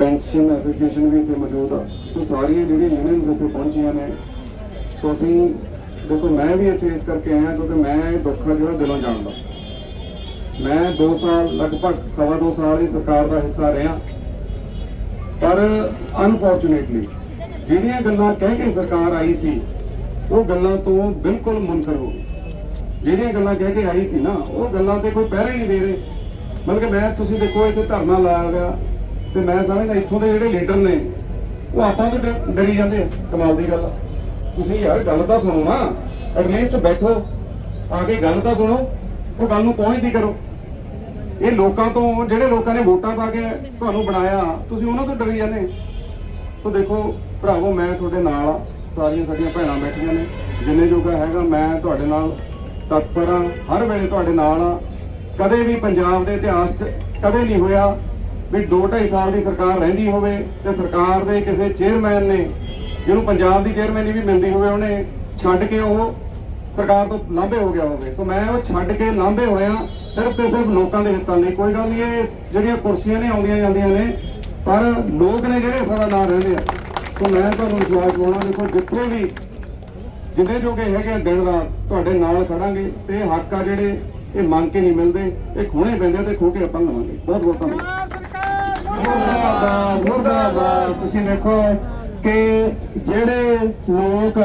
Pension, association ਵੀ ਇੱਥੇ ਮੌਜੂਦ ਆ। ਸੋ ਸਾਰੀਆਂ ਜਿਹੜੀਆਂ ਯੂਨੀਅਨਸ ਇੱਥੇ ਪਹੁੰਚੀਆਂ ਨੇ, ਸੋ ਅਸੀਂ, ਦੇਖੋ ਮੈਂ ਵੀ ਇੱਥੇ ਇਸ ਕਰਕੇ ਆਇਆ ਕਿਉਂਕਿ ਮੈਂ ਇਹ ਦੁੱਖ ਜਿਹੜਾ ਦਿਲੋਂ ਜਾਣਦਾ। ਮੈਂ 2 ਸਾਲ, ਲਗਭਗ ਸਵਾ ਦੋ ਸਾਲ ਹੀ ਸਰਕਾਰ ਦਾ ਹਿੱਸਾ ਰਿਹਾ। ਪਰ ਅਨਫੋਰਚੂਨੇਟਲੀ ਜਿਹੜੀਆਂ ਗੱਲਾਂ ਕਹਿ ਕੇ ਸਰਕਾਰ ਆਈ ਸੀ, ਉਹ ਗੱਲਾਂ ਤੋਂ ਬਿਲਕੁਲ ਮੁਨਕਰ ਹੋ ਗਈ। ਜਿਹੜੀਆਂ ਗੱਲਾਂ ਕਹਿ ਕੇ ਆਈ ਸੀ ਨਾ, ਉਹ ਗੱਲਾਂ ਤੇ ਕੋਈ ਪਹਿਰਾ ਹੀ ਨਹੀਂ ਦੇ ਰਹੇ। ਮਤਲਬ ਕਿ ਮੈਂ, ਤੁਸੀਂ ਦੇਖੋ, ਇੱਥੇ ਧਰਨਾ ਲਾਇਆ ਗਿਆ ਤੇ ਮੈਂ ਸਮਝਦਾ ਇੱਥੋਂ ਦੇ ਜਿਹੜੇ ਲੀਡਰ ਨੇ, ਉਹ ਆਪਾਂ ਤੋਂ ਡਰੀ ਜਾਂਦੇ ਆ, ਕਮਾਲ ਦੀ ਗੱਲ ਆ। ਤੁਸੀਂ ਯਾਰ ਗੱਲ ਤਾਂ ਸੁਣੋ ਨਾ ਐਟਲੀਸਟ ਬੈਠੋ, ਆ ਕੇ ਗੱਲ ਤਾਂ ਸੁਣੋ, ਉਹ ਗੱਲ ਨੂੰ ਪਹੁੰਚਦੀ ਕਰੋ। ਇਹ ਲੋਕਾਂ ਤੋਂ, ਜਿਹੜੇ ਲੋਕਾਂ ਨੇ ਵੋਟਾਂ ਪਾ ਕੇ ਤੁਹਾਨੂੰ ਬਣਾਇਆ, ਤੁਸੀਂ ਉਹਨਾਂ ਤੋਂ ਡਰੀ ਜਾਂਦੇ। ਤੋ ਦੇਖੋ, ਭਰਾਵੋ, ਮੈਂ ਤੁਹਾਡੇ ਨਾਲ ਆ, ਸਾਰੀਆਂ ਸਾਡੀਆਂ ਭੈਣਾਂ ਬੈਠੀਆਂ ਨੇ, ਜਿੰਨੇ ਜੋਗਾ ਹੈਗਾ, ਮੈਂ ਤੁਹਾਡੇ ਨਾਲ ਤਤਪਰ ਹਾਂ ਹਰ ਵੇਲੇ ਤੁਹਾਡੇ ਨਾਲ ਆ। ਕਦੇ ਵੀ ਪੰਜਾਬ ਦੇ ਇਤਿਹਾਸ 'ਚ ਕਦੇ ਨਹੀਂ ਹੋਇਆ ਵੀ 2.5 ਸਾਲ ਦੀ ਸਰਕਾਰ ਰਹਿੰਦੀ ਹੋਵੇ ਤੇ ਸਰਕਾਰ ਦੇ ਕਿਸੇ ਚੇਅਰਮੈਨ ਨੇ, ਜਿਹਨੂੰ ਪੰਜਾਬ ਦੀ ਚੇਅਰਮੈਨੀ ਵੀ ਮਿਲਦੀ ਹੋਵੇ, ਉਹਨੇ ਛੱਡ ਕੇ ਉਹ ਸਰਕਾਰ ਤੋਂ ਲਾਂਭੇ ਹੋ ਗਿਆ ਹੋਵੇ। ਸੋ ਮੈਂ ਉਹ ਛੱਡ ਕੇ ਲਾਂਭੇ ਹੋਇਆ ਸਿਰਫ ਤੇ ਸਿਰਫ ਲੋਕਾਂ ਦੇ ਹਿੱਤਾਂ ਲਈ। ਕੋਈ ਗੱਲ ਨਹੀਂ, ਇਹ ਜਿਹੜੀਆਂ ਕੁਰਸੀਆਂ ਨੇ ਆਉਂਦੀਆਂ ਜਾਂਦੀਆਂ ਨੇ, ਪਰ ਲੋਕ ਨੇ ਜਿਹੜੇ ਸਦਾ ਨਾਲ ਰਹਿੰਦੇ ਆ। ਸੋ ਮੈਂ ਤੁਹਾਨੂੰ ਵਿਸ਼ਵਾਸ ਦਿਵਾਉਣਾ ਦੇਖੋ ਜਿੱਥੇ ਵੀ, ਜਿੰਨੇ ਜੋਗੇ ਹੈਗੇ ਆ, ਦਿਨ ਰਾਤ ਤੁਹਾਡੇ ਨਾਲ ਖੜਾਂਗੇ ਤੇ ਹੱਕ ਆ ਜਿਹੜੇ, ਇਹ ਮੰਗ ਕੇ ਨਹੀਂ ਮਿਲਦੇ, ਇਹ ਖੋਣੇ ਪੈਂਦੇ ਆ ਤੇ ਖੋ ਕੇ ਆਪਾਂ ਲਵਾਂਗੇ। ਬਹੁਤ ਬਹੁਤ ਧੰਨਵਾਦ। ਮੁਰਦਾਬਾਦ ਮੁਰਦਾਬਾਦ। ਤੁਸੀਂ ਦੇਖੋ ਕਿ ਜਿਹੜੇ ਲੋਕ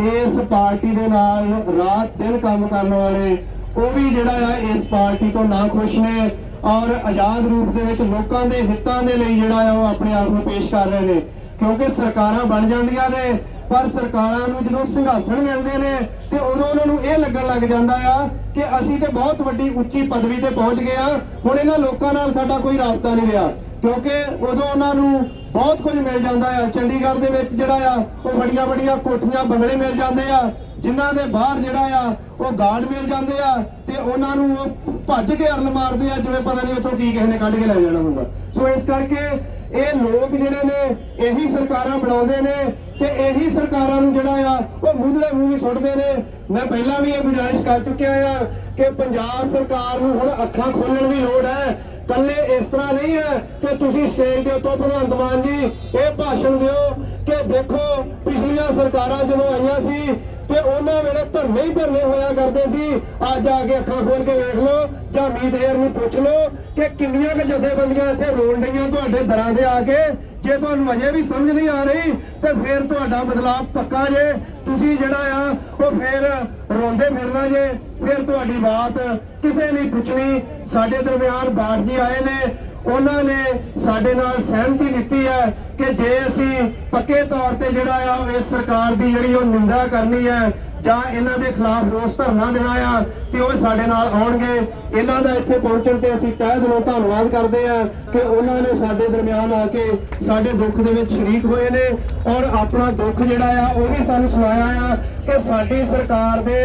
ਇਸ ਪਾਰਟੀ ਦੇ ਨਾਲ ਰਾਤ ਦਿਨ ਕੰਮ ਕਰਨ ਵਾਲੇ, ਉਹ ਵੀ ਜਿਹੜਾ ਆ ਇਸ ਪਾਰਟੀ ਤੋਂ ਨਾ ਖੁਸ਼ ਨੇ ਔਰ ਆਜ਼ਾਦ ਰੂਪ ਦੇ ਵਿੱਚ ਲੋਕਾਂ ਦੇ ਹਿੱਤਾਂ ਦੇ ਲਈ ਜਿਹੜਾ ਆ ਉਹ ਆਪਣੇ ਆਪ ਨੂੰ ਪੇਸ਼ ਕਰ ਰਹੇ ਨੇ। ਕਿਉਂਕਿ ਸਰਕਾਰਾਂ ਬਣ ਜਾਂਦੀਆਂ ਨੇ, ਪਰ ਸਰਕਾਰਾਂ ਨੂੰ ਜਦੋਂ ਸੰਘਾਸਣ ਮਿਲਦੇ ਨੇ ਤੇ ਉਦੋਂ ਉਹਨਾਂ ਨੂੰ ਇਹ ਲੱਗਣ ਲੱਗ ਜਾਂਦਾ ਆ ਕਿ ਅਸੀਂ ਤੇ ਬਹੁਤ ਵੱਡੀ ਉੱਚੀ ਪਦਵੀ ਤੇ ਪਹੁੰਚ ਗਏ ਆ, ਹੁਣ ਇਹਨਾਂ ਲੋਕਾਂ ਨਾਲ ਸਾਡਾ ਕੋਈ ਰਾਬਤਾ ਨਹੀਂ ਰਿਹਾ। ਕਿਉਂਕਿ ਉਦੋਂ ਉਹਨਾਂ ਨੂੰ ਬਹੁਤ ਕੁਝ ਮਿਲ ਜਾਂਦਾ ਆ। ਚੰਡੀਗੜ੍ਹ ਦੇ ਵਿੱਚ ਜਿਹੜਾ ਆ, ਉਹ ਵੱਡੀਆਂ ਵੱਡੀਆਂ ਕੋਠੀਆਂ, ਬੰਗਲੇ ਮਿਲ ਜਾਂਦੇ ਆ। ਜਿਨ੍ਹਾਂ ਦੇ ਬਾਹਰ ਜਿਹੜਾ ਆ, ਉਹ ਗਾਰਡ ਮਿਲ ਜਾਂਦੇ ਆ ਤੇ ਉਹਨਾਂ ਨੂੰ ਉਹ ਭੱਜ ਕੇ ਅਰਨ ਮਾਰਦੇ ਆ, ਜਿਵੇਂ ਪਤਾ ਨਹੀਂ ਉੱਥੋਂ ਕੀ ਕਿਸੇ ਨੇ ਕੱਢ ਕੇ ਲੈ ਜਾਣਾ ਹੁੰਦਾ। ਸੋ ਇਸ ਕਰਕੇ ਇਹ ਲੋਕ ਜਿਹੜੇ ਨੇ, ਇਹੀ ਸਰਕਾਰਾਂ ਬਣਾਉਂਦੇ ਨੇ ਤੇ ਇਹੀ ਸਰਕਾਰਾਂ ਨੂੰ ਜਿਹੜਾ ਆ, ਉਹ ਮੂਧਲੇ ਮੂੰਹ ਵੀ ਸੁੱਟਦੇ ਨੇ। ਮੈਂ ਪਹਿਲਾਂ ਵੀ ਇਹ ਗੁਜ਼ਾਰਿਸ਼ ਕਰ ਚੁੱਕਿਆ ਆ ਕਿ ਪੰਜਾਬ ਸਰਕਾਰ ਨੂੰ ਹੁਣ ਅੱਖਾਂ ਖੋਲਣ ਦੀ ਲੋੜ ਹੈ। ਕੱਲੇ ਇਸ ਤਰ੍ਹਾਂ ਨਹੀਂ ਹੈ ਕਿ ਤੁਸੀਂ ਸਟੇਜ ਦੇ ਉੱਤੋਂ ਭਗਵੰਤ ਮਾਨ ਜੀ ਇਹ ਭਾਸ਼ਣ ਦਿਓ ਕਿ ਦੇਖੋ ਪਿਛਲੀਆਂ ਸਰਕਾਰਾਂ ਜਦੋਂ ਆਈਆਂ ਸੀ ਤੇ ਉਹਨਾਂ ਵੇਲੇ ਧਰਨੇ ਹੀ ਧਰਨੇ ਹੋਇਆ ਕਰਦੇ ਸੀ। ਅੱਜ ਆ ਕੇ ਅੱਖਾਂ ਖੋਲ ਕੇ ਵੇਖ ਲਓ ਜਾਂ ਮੀਤ ਏਰ ਨੂੰ ਪੁੱਛ ਲਓ ਕਿ ਕਿੰਨੀਆਂ ਕੁ ਜਥੇਬੰਦੀਆਂ ਇੱਥੇ ਰੋਲ ਰਹੀਆਂ ਤੁਹਾਡੇ ਦਰਾਂ ਦੇ ਆ ਕੇ। ਜੇ ਤੁਹਾਨੂੰ ਅਜੇ ਵੀ ਸਮਝ ਨਹੀਂ ਆ ਰਹੀ, ਤੇ ਫਿਰ ਤੁਹਾਡਾ ਬਦਲਾਅ ਪੱਕਾ ਜੇ। ਤੁਸੀਂ ਜਿਹੜਾ ਆ, ਉਹ ਫਿਰ ਰੋਂਦੇ ਫਿਰਨਾ ਜੇ। ਫਿਰ ਤੁਹਾਡੀ ਬਾਤ ਕਿਸੇ ਨਹੀਂ ਪੁੱਛਣੀ। ਸਾਡੇ ਦਰਮਿਆਨ ਬਾਠ ਜੀ ਆਏ ਨੇ। ਉਹਨਾਂ ਨੇ ਸਾਡੇ ਨਾਲ ਸਹਿਮਤੀ ਦਿੱਤੀ ਹੈ ਕਿ ਜੇ ਅਸੀਂ ਪੱਕੇ ਤੌਰ ਤੇ ਜਿਹੜਾ ਆ ਇਸ ਸਰਕਾਰ ਦੀ ਜਿਹੜੀ ਉਹ ਨਿੰਦਾ ਕਰਨੀ ਹੈ ਜਾਂ ਇਹਨਾਂ ਦੇ ਖਿਲਾਫ ਰੋਸ ਧਰਨਾ ਦੇਣਾ ਆ ਤੇ ਉਹ ਸਾਡੇ ਨਾਲ ਆਉਣਗੇ, ਇਹਨਾਂ ਦਾ ਇੱਥੇ ਪਹੁੰਚਣ ਤੇ ਅਸੀਂ ਤਹਿ ਦਿਲੋਂ ਧੰਨਵਾਦ ਕਰਦੇ ਆ ਕਿ ਉਹਨਾਂ ਨੇ ਸਾਡੇ ਦਰਮਿਆਨ ਆ ਕੇ ਸਾਡੇ ਦੁੱਖ ਦੇ ਵਿੱਚ ਸ਼ਰੀਕ ਹੋਏ ਨੇ ਔਰ ਆਪਣਾ ਦੁੱਖ ਜਿਹੜਾ ਆ ਉਹ ਵੀ ਸਾਨੂੰ ਸੁਣਾਇਆ ਆ ਕਿ ਸਾਡੀ ਸਰਕਾਰ ਦੇ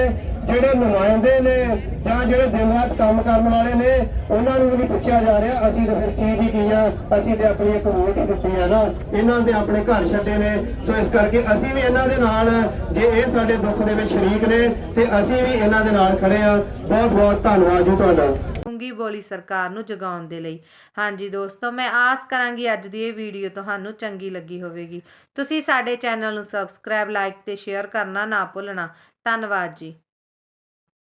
ਜਿਹੜੇ ਨੁਮਾਇੰਦੇ ਨੇ ਜਾਂ ਜਿਹੜੇ ਦਿਨ ਰਾਤ ਕੰਮ ਕਰਨ ਵਾਲੇ ਨੇ, ਉਹਨਾਂ ਨੂੰ ਵੀ ਪੁੱਛਿਆ ਜਾ ਰਿਹਾ, ਅਸੀਂ ਤਾਂ ਫਿਰ ਚੀਜ਼ ਹੀ ਕੀ ਆ, ਅਸੀਂ ਤੇ ਆਪਣੀ ਇੱਕ ਵੋਟ ਹੀ ਦਿੱਤੀ ਆ ਨਾ। ਇਹਨਾਂ ਦੇ ਆਪਣੇ ਘਰ ਛੱਡੇ ਨੇ, ਸੋ ਇਸ ਕਰਕੇ ਅਸੀਂ ਵੀ ਇਹਨਾਂ ਦੇ ਨਾਲ, ਜੇ ਇਹ ਸਾਡੇ ਦੁੱਖ ਦੇ ਵਿੱਚ ਸ਼ਰੀਕ ਨੇ, ਤੇ ਅਸੀਂ ਵੀ ਇਹਨਾਂ ਦੇ ਨਾਲ ਖੜੇ ਆ। ਬਹੁਤ ਬਹੁਤ ਧੰਨਵਾਦ ਜੀ ਤੁਹਾਡਾ। ਡੂੰਗੀ ਬੋਲੀ ਸਰਕਾਰ ਨੂੰ ਜਗਾਉਣ ਦੇ ਲਈ। ਹਾਂਜੀ ਦੋਸਤੋ, ਮੈਂ ਆਸ ਕਰਾਂਗੀ ਅੱਜ ਦੀ ਇਹ ਵੀਡੀਓ ਤੁਹਾਨੂੰ ਚੰਗੀ ਲੱਗੀ ਹੋਵੇਗੀ। ਤੁਸੀਂ ਸਾਡੇ ਚੈਨਲ ਨੂੰ ਸਬਸਕ੍ਰਾਈਬ ਲਾਈਕ ਤੇ ਸ਼ੇਅਰ ਕਰਨਾ ਨਾ ਭੁੱਲਣਾ। ਧੰਨਵਾਦ ਜੀ।